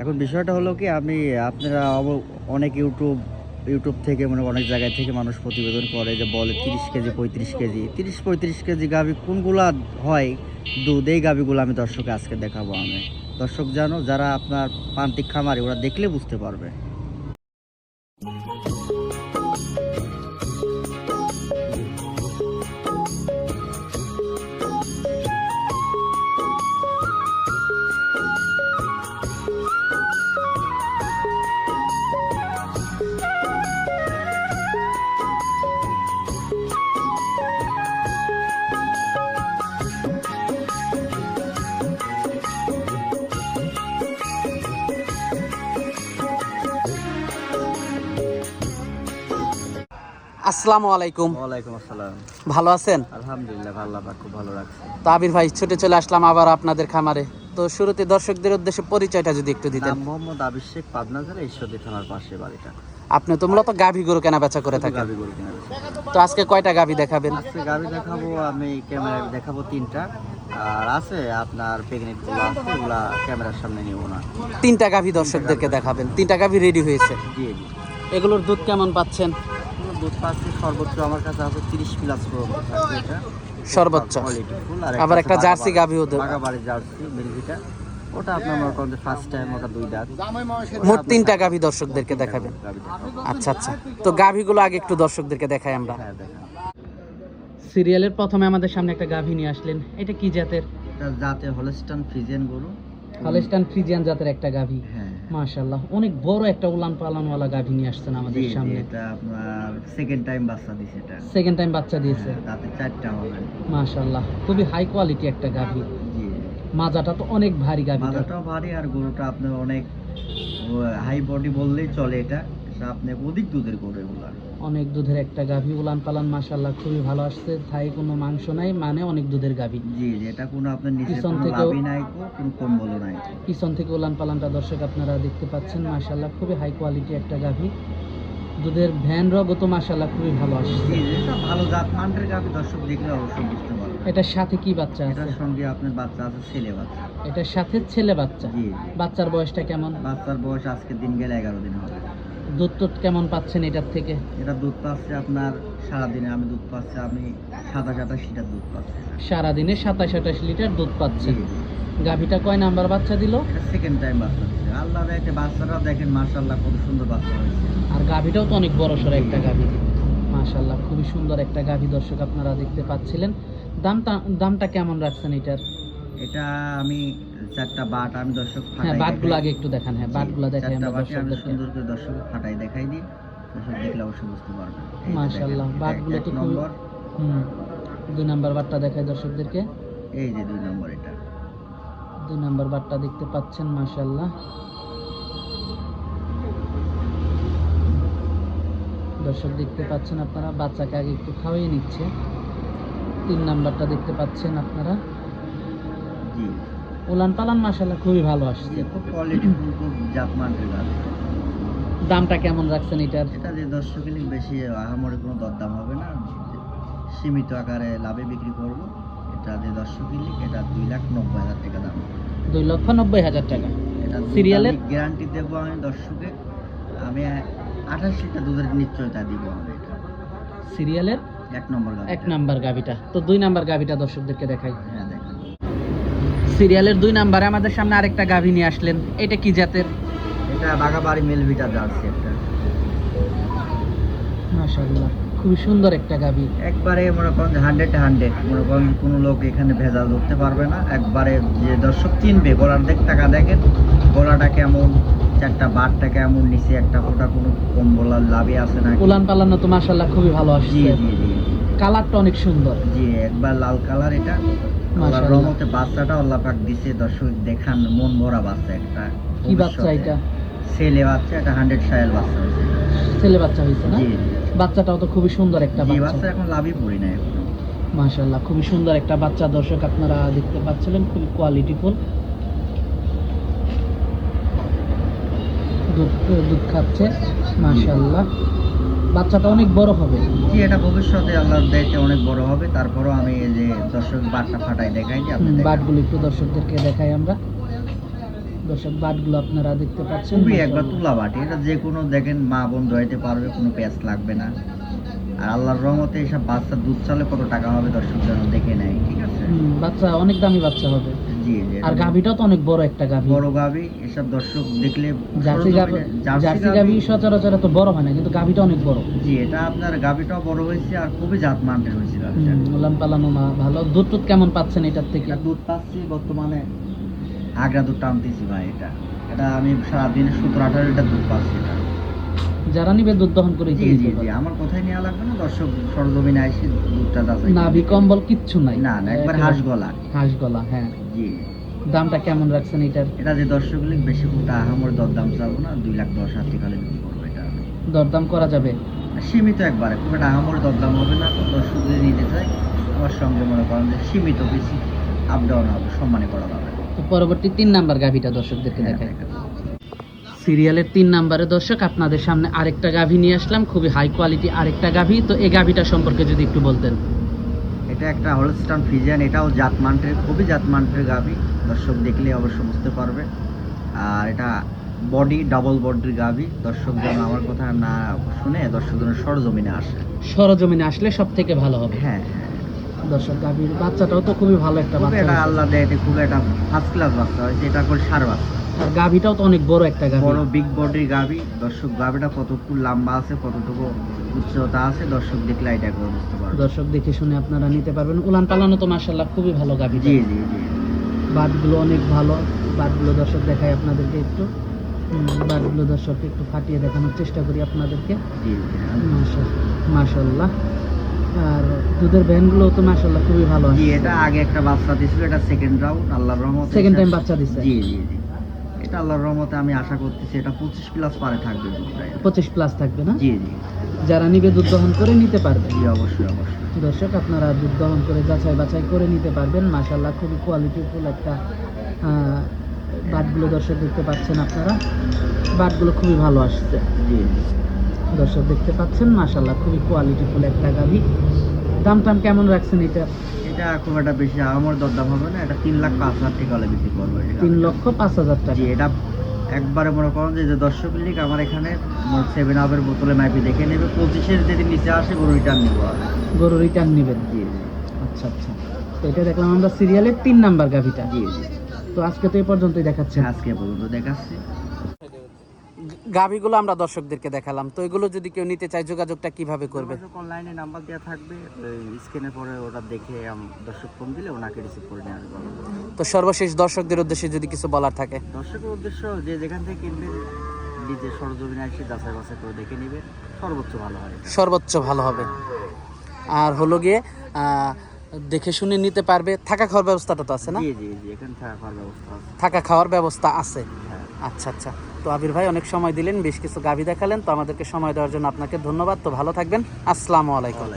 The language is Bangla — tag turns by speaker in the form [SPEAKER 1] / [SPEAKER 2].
[SPEAKER 1] এখন বিষয়টা হলো কি, আমি, আপনারা অনেক ইউটিউব ইউটিউব থেকে মানে অনেক জায়গায় থেকে মানুষ প্রতিবেদন করে যে বলে তিরিশ কেজি, পঁয়ত্রিশ কেজি। তিরিশ, পঁয়ত্রিশ কেজি গাভি কোনগুলো হয়? দুধ, এই গাভিগুলো আমি দর্শকে আজকে দেখাবো আমি। দর্শক জানো, যারা আপনার প্রান্তিক খামারি, ওরা দেখলে বুঝতে পারবে।
[SPEAKER 2] আসসালামু আলাইকুম।
[SPEAKER 1] ওয়ালাইকুম আসসালাম।
[SPEAKER 2] ভালো আছেন?
[SPEAKER 1] আলহামদুলিল্লাহ আল্লাহ খুব ভালো রাখছে।
[SPEAKER 2] তো আবির ভাই ছুটে চলে আসলাম আবার আপনাদের খামারে। তো শুরুতে দর্শকদের উদ্দেশ্যে পরিচয়টা যদি একটু দিতেন।
[SPEAKER 1] মোহাম্মদ পাবনা জেলা ঈশ্বরদী থানার পাশে বাড়িটা।
[SPEAKER 2] আপনি তো মূলত গাভী গরু কেনা বেচা করে থাকেন।
[SPEAKER 1] গাভি গরু কিনা।
[SPEAKER 2] তো আজকে কয়টা গাভী দেখাবেন?
[SPEAKER 1] আজকে গাভি দেখাবো আমি ক্যামেরায় দেখাবো তিনটা। আর আছে আপনার প্রেগনেন্টগুলো আছে এগুলা ক্যামেরার সামনে নিব না।
[SPEAKER 2] তিনটা গাভী দর্শকদেরকে দেখাবেন। তিনটা গাভী রেডি হয়েছে।
[SPEAKER 1] জি জি।
[SPEAKER 2] এগুলোর দুধ কেমন পাচ্ছেন?
[SPEAKER 1] দুধ পাচ্ছি সর্বোচ্চ আমার কাছে আছে তিরিশ প্লাস পর্যন্ত থাকবে এটা
[SPEAKER 2] সর্বোচ্চ।
[SPEAKER 1] কোয়ালিটি
[SPEAKER 2] আবার একটা জার্সি
[SPEAKER 1] বাগাবাড়ি জার্সি মিলভিটা ওটা আপনার মনে করেন ফার্স্ট টাইম ওটা দুই দাঁত।
[SPEAKER 2] মোট তিনটা গাভী দর্শকদেরকে দেখাবেন
[SPEAKER 1] গাভি দেখাবো।
[SPEAKER 2] আচ্ছা আচ্ছা। তো গাভীগুলো আগে একটু দর্শকদেরকে দেখাই আমরা।
[SPEAKER 1] হ্যাঁ
[SPEAKER 2] সিরিয়ালের প্রথমে আমাদের সামনে একটা গাভী নিয়ে আসলেন। এটা কি জাতের?
[SPEAKER 1] জাতে হলস্টান ফ্রিজেন গরু।
[SPEAKER 2] হলস্টান ফ্রিজিয়ান জাতের একটা গাভী।
[SPEAKER 1] হ্যাঁ।
[SPEAKER 2] মাশাল্লাহ অনেক বড় একটা উলান পালানওয়ালা গাভী নিয়ে আসছেন আমাদের সামনে।
[SPEAKER 1] এটা আপনার সেকেন্ড টাইম বাচ্চা দিয়েছে এটা।
[SPEAKER 2] সেকেন্ড টাইম বাচ্চা দিয়েছে।
[SPEAKER 1] তাতে চারটা হবে।
[SPEAKER 2] মাশাআল্লাহ খুবই হাই কোয়ালিটি একটা গাভী।
[SPEAKER 1] জি।
[SPEAKER 2] মাজাটা তো অনেক ভারী গাভী
[SPEAKER 1] মাজাটা ভারী আর গরুটা আপনার অনেক হাই বডি বললেই চলে এটা। আপনি অধিক দুধের গরু এগুলা।
[SPEAKER 2] অনেক দুধের একটা গাভী উলান পালান মাশাল্লাহ খুবই ভালো আসছে। থাই কোনো মাংস নাই মানে অনেক দুধের গাভী।
[SPEAKER 1] জি জি এটা কোনো আপনার নিচে
[SPEAKER 2] পিছন
[SPEAKER 1] কোনো লাভই নাই কোনো কম্বলও নাই।
[SPEAKER 2] পিছন থেকে উলান পালানটা দর্শক আপনারা দেখতে পাচ্ছেন মাশাল্লাহ খুবই হাই কোয়ালিটি একটা গাভী। দুধের ভ্যান রগও তো মাশাল্লাহ খুবই ভালো আসছে।
[SPEAKER 1] এটা ভালো জাত মানের গাভি দর্শক দেখলে অবশ্যই বুঝতে পারবে
[SPEAKER 2] এটার সাথে কি বাচ্চা আছে?
[SPEAKER 1] এটার সঙ্গে আপনার বাচ্চা আছে ছেলে বাচ্চা।
[SPEAKER 2] এটার সাথে ছেলে বাচ্চা।
[SPEAKER 1] জি।
[SPEAKER 2] বাচ্চার বয়সটা কেমন?
[SPEAKER 1] বাচ্চার বয়স আজকে দিন গেলে এগারো দিন হবে।
[SPEAKER 2] দুধ টুধ কেমন পাচ্ছেন এটার থেকে?
[SPEAKER 1] এটা দুধ পাচ্ছে আপনার সারাদিনে আমি দুধ পাচ্ছি আমি সাতাশ আঠাশ লিটার দুধ পাচ্ছি।
[SPEAKER 2] সারাদিনে সাতাশ আঠাশ লিটার দুধ পাচ্ছেন গাভীটা কয় নাম্বার বাচ্চা দিল?
[SPEAKER 1] সেকেন্ড টাইম বাচ্চা দিচ্ছে আল্লাহ দেখে বাচ্চারা দেখেন মার্শাল্লাহ কত সুন্দর বাচ্চা হয়েছে।
[SPEAKER 2] আর গাভীটাও তো অনেক বড় সড়ো একটা গাভী। মাশাল্লাহ খুবই সুন্দর একটা গাভী দর্শক আপনারা দেখতে পাচ্ছিলেন। দামটা দামটা কেমন রাখছেন এটার?
[SPEAKER 1] এটা আমি চারটা বাট আমি দর্শক
[SPEAKER 2] হ্যাঁ বাটগুলো। আগে একটু দেখান। হ্যাঁ বাটগুলো দেখাই আমরা
[SPEAKER 1] সুন্দর করে দর্শক ফাটাই দেখাই দিই। দর্শক দেখলে অবশ্যই বুঝতে পারবে
[SPEAKER 2] মাশাআল্লাহ, বাটগুলো তো
[SPEAKER 1] নম্বর।
[SPEAKER 2] হুম দুই নাম্বার বাটটা দেখাই দর্শকদেরকে।
[SPEAKER 1] এই যে দুই নম্বর এটা।
[SPEAKER 2] দুই নাম্বার বাটটা দেখতে পাচ্ছেন মাশাল্লাহ দর্শক দেখতে পাচ্ছেন আপনারা বাচ্চাকে আগে একটু খাওয়াই নিচ্ছে। তিন নাম্বারটা দেখতে পাচ্ছেন আপনারা। উলান পালান মাশাল্লাহ খুবই ভালো আসছে। দামটা কেমন রাখছেন এটার?
[SPEAKER 1] এটা যে বেশি আহামরি কোনো দরদাম হবে না। সীমিত আকারে লাভে বিক্রি করব। এটা যে এটা দুই লাখ নব্বই হাজার টাকা দাম।
[SPEAKER 2] দুই লক্ষ নব্বই হাজার টাকা।
[SPEAKER 1] এটা
[SPEAKER 2] সিরিয়ালের?
[SPEAKER 1] গ্যারান্টি দেবো আমি দর্শকে। আমি আঠাশ লিটার দুধের নিশ্চয়তা দিব আমি এটা।
[SPEAKER 2] সিরিয়ালের
[SPEAKER 1] এক নম্বর
[SPEAKER 2] এক নাম্বার গাভিটা। তো দুই নাম্বার গাভিটা দর্শকদেরকে দেখাই।
[SPEAKER 1] হ্যাঁ।
[SPEAKER 2] সিরিয়ালের দুই নাম্বারে আমাদের সামনে আরেকটা গাভি নিয়ে আসলেন। এটা কি জাতের?
[SPEAKER 1] এটা বাগাবাড়ি মেলভিটা জার্সি একটা।
[SPEAKER 2] মাশাআল্লাহ খুবই সুন্দর একটা গাভি।
[SPEAKER 1] একবারে মনে করেন হান্ড্রেড হান্ড্রেড মনে করেন কোনো লোক এখানে ভেজাল ধরতে পারবে না। একবারে যে দর্শক চিনবে গলার দেখ টাকা দেখেন গলাটা কেমন চারটা বারটা কেমন নিচে একটা ফোটা কোনো কম বলার লাভে আছে না
[SPEAKER 2] উলান পালানো তো মাশাআল্লাহ খুবই ভালো আসছে।
[SPEAKER 1] জি জি জি।
[SPEAKER 2] কালারটা অনেক সুন্দর।
[SPEAKER 1] জি একবার লাল কালার এটা। আল্লাহর রহমতে বাচ্চাটা আল্লাহ পাক দিছে দর্শক দেখান মন ভরা বাচ্চা একটা।
[SPEAKER 2] কি বাচ্চা এটা?
[SPEAKER 1] ছেলে বাচ্চা এটা হান্ড্রেড সায়াল বাচ্চা হয়েছে।
[SPEAKER 2] ছেলে বাচ্চা হয়েছে না? বাচ্চাটাও তো খুবই সুন্দর একটা বাচ্চা।
[SPEAKER 1] বাচ্চা এখন লাভই পড়ি না এখন।
[SPEAKER 2] মাশাআল্লাহ খুবই সুন্দর একটা বাচ্চা। দর্শক আপনারা দেখতে পাচ্ছিলেন খুবই কোয়ালিটিফুল দুধ দুধ খাচ্ছে। মাশাআল্লাহ। বাচ্চাটা অনেক বড় হবে।
[SPEAKER 1] জি এটা ভবিষ্যতে আল্লাহর দায়িত্বে অনেক বড় হবে। তারপরও আমি এই যে দর্শক বাটটা ফাটাই দেখাই যে আপনি
[SPEAKER 2] বাটগুলো একটু দর্শকদেরকে দেখাই আমরা। দর্শক বাটগুলো আপনারা দেখতে পাচ্ছেন।
[SPEAKER 1] খুবই একবার তুলা বাটি। এটা যে কোনো দেখেন মা বোন ধোয়াইতে পারবে কোনো প্যাঁচ লাগবে না। আর আল্লাহর রহমতে এসব বাচ্চা দুধ চালে কত টাকা হবে দর্শক যেন দেখে নেয় ঠিক আছে?
[SPEAKER 2] বাচ্চা অনেক দামি বাচ্চা হবে।
[SPEAKER 1] জি
[SPEAKER 2] আর
[SPEAKER 1] এটা
[SPEAKER 2] তো অনেক বড় একটা গাভি।
[SPEAKER 1] বড় গাবি এসব দর্শক দেখলে
[SPEAKER 2] জার্সি গাভি জার্সি গাভি সচরাচর তো বড় হয় না কিন্তু গাভিটা অনেক বড়।
[SPEAKER 1] জি এটা আপনার গাবিটাও বড় হয়েছে আর খুবই জাত মানের হয়েছে
[SPEAKER 2] হুম, উলান পালানো মা ভালো। দুধ টুধ কেমন পাচ্ছেন এটার থেকে?
[SPEAKER 1] দুধ পাচ্ছি বর্তমানে আগ্রা দুধ টানতেছি ভাই এটা। এটা আমি সারাদিনে সতেরো আঠারো লিটার দুধ পাচ্ছি এটা।
[SPEAKER 2] যারা নিবে দুধ দহন করে
[SPEAKER 1] জি জি জি আমার কোথায় নেওয়া লাগবে না দর্শক সরজমিনে আসি দুধটা যাচাই করে
[SPEAKER 2] নাভি
[SPEAKER 1] নেবে।
[SPEAKER 2] কম্বল কিচ্ছু নাই।
[SPEAKER 1] না না একবার হাঁস গলা
[SPEAKER 2] হাঁস গলা হ্যাঁ।
[SPEAKER 1] জি।
[SPEAKER 2] দামটা কেমন রাখছেন এটার?
[SPEAKER 1] এটা যে দর্শক লিখ বেশি কোটা আহামর দরদাম চাবো না দুই লাখ দশ হাজার টাকা বিক্রি করব এটা।
[SPEAKER 2] দরদাম করা যাবে?
[SPEAKER 1] সীমিত একবারে খুব একটা আহামর দরদাম হবে না দর্শক যদি নিতে চাই আমার সঙ্গে মনে করেন যে সীমিত বেশি আপ ডাউন হবে সম্মানে করা যাবে
[SPEAKER 2] পরবর্তী তিন নাম্বার গাভিটা দর্শকদেরকে
[SPEAKER 1] হ্যাঁ,
[SPEAKER 2] দেখাই।
[SPEAKER 1] দেখাবো।
[SPEAKER 2] সিরিয়ালের তিন নাম্বারে। দর্শক আপনাদের সামনে আরেকটা গাভি নিয়ে আসলাম। খুবই হাই কোয়ালিটি আরেকটা গাভি। তো এই গাভিটা সম্পর্কে যদি একটু বলতেন।
[SPEAKER 1] এটা একটা হলস্টান ফিজিয়ান এটাও জাতমানটের খুবই জাতমানটের গাভি। দর্শক দেখলে অবশ্য বুঝতে পারবে। আর এটা বডি ডাবল বডির গাভি। দর্শক যেন আমার কথা না শুনে দর্শক যেন সরজমিনে আসে।
[SPEAKER 2] সরজমিনে আসলে সব থেকে ভালো হবে।
[SPEAKER 1] হ্যাঁ হ্যাঁ।
[SPEAKER 2] দর্শক গাভীর বাচ্চাটাও তো খুবই ভালো একটা বাচ্চা
[SPEAKER 1] এটা আল্লাহ দেয় এটা খুব একটা ফার্স্ট ক্লাস বাচ্চা হয়েছে। এটা করে সার বাচ্চা।
[SPEAKER 2] আর গাভিটাও তো অনেক বড় একটা গাভি।
[SPEAKER 1] বড় বিগ বডির গাভি। দর্শক গাভিটা কতটুকু লম্বা আছে কতটুকু উচ্চতা আছে দর্শক দেখলে এটা করে বুঝতে পারবে।
[SPEAKER 2] দর্শক দেখে শুনে আপনারা নিতে পারবেন। উলান পালানো তো মার্শাল্লাহ খুবই ভালো গাভি
[SPEAKER 1] জি জি জি।
[SPEAKER 2] বাটগুলো অনেক ভালো। বাটগুলো দর্শক দেখাই আপনাদেরকে একটু। হুম, বাটগুলো দর্শক একটু ফাটিয়ে দেখানোর চেষ্টা করি আপনাদেরকে। মাশাল্লাহ আর দুধের ভ্যানগুলো তো মাশাল্লাহ খুবই ভালো আছে
[SPEAKER 1] এটা আগে একটা বাচ্চা দিছিল এটা সেকেন্ড রাউন্ড আল্লাহর রহমতে
[SPEAKER 2] সেকেন্ড টাইম বাচ্চা দিচ্ছে
[SPEAKER 1] জি জি জি। এটা আল্লাহর রহমতে আমি আশা করতেছি এটা পঁচিশ প্লাস পারে থাকবে
[SPEAKER 2] পঁচিশ প্লাস থাকবে না?
[SPEAKER 1] জি জি।
[SPEAKER 2] যারা নিবে দুধ দহন করে নিতে পারবে।
[SPEAKER 1] জি অবশ্যই অবশ্যই।
[SPEAKER 2] দর্শক আপনারা দুধ দহন করে যাচাই বাছাই করে নিতে পারবেন। মাশাল্লাহ খুবই কোয়ালিটিফুল একটা বাটগুলো দর্শক দেখতে পাচ্ছেন আপনারা। বাটগুলো খুবই ভালো আসছে।
[SPEAKER 1] জি জি।
[SPEAKER 2] দর্শক দেখতে পাচ্ছেন মাশাল্লাহ খুবই কোয়ালিটিফুল একটা গাভি। দাম টাম কেমন রাখছেন এটা?
[SPEAKER 1] এটা খুব একটা বেশি আমার দরদাম হবে না এটা তিন লাখ পাঁচ হাজার টাকা হলে বিক্রি করব এটা
[SPEAKER 2] তিন লক্ষ পাঁচ হাজার টাকা?
[SPEAKER 1] এটা একবারে মনে করেন যে দর্শক লিগ আমার এখানে সেভেন আপের বোতলে মাইপি দেখে নেবে পঁচিশের যদি নিচে আসে গরু রিটার্ন নেব।
[SPEAKER 2] গরু রিটার্ন নেবেন?
[SPEAKER 1] জি
[SPEAKER 2] আচ্ছা আচ্ছা। তো এটা দেখলাম আমরা সিরিয়ালের তিন নাম্বার গাভিটা।
[SPEAKER 1] জি
[SPEAKER 2] তো আজকে তো এই পর্যন্তই দেখাচ্ছেন
[SPEAKER 1] আজকে পর্যন্ত দেখাচ্ছি।
[SPEAKER 2] গাভিগুলো আমরা দর্শকদেরকে দেখালাম। তো এগুলো যদি কেউ নিতে চায় যোগাযোগটা কীভাবে করবে?
[SPEAKER 1] অনলাইনে নাম্বার দেওয়া থাকবে। স্ক্রিনে পরে ওটা দেখে দর্শক ফোন দিলে ওনাকে রিসিভ করে নেওয়া
[SPEAKER 2] তো সর্বশেষ দর্শকদের উদ্দেশ্যে যদি কিছু বলার থাকে।
[SPEAKER 1] দর্শকের উদ্দেশ্য যে যেখান থেকে কিনবেন নিজে সরজমিনে এসে যাচাই বাছাই করে দেখে নেবে সর্বোচ্চ ভালো হয়।
[SPEAKER 2] সর্বোচ্চ ভালো হবে। আর হলো গিয়ে দেখে শুনে নিতে পারবে। থাকা খাওয়ার ব্যবস্থাটা তো আছে না?
[SPEAKER 1] জি জি জি এখানে থাকার ব্যবস্থা আছে।
[SPEAKER 2] থাকা খাওয়ার ব্যবস্থা আছে।
[SPEAKER 1] হ্যাঁ।
[SPEAKER 2] আচ্ছা আচ্ছা। তো আবির ভাই অনেক সময় দিলেন, বেশ কিছু গাভি দেখালেন, তো আমাদেরকে সময় দেওয়ার জন্য আপনাকে ধন্যবাদ। তো ভালো থাকবেন। আসসালামু আলাইকুম।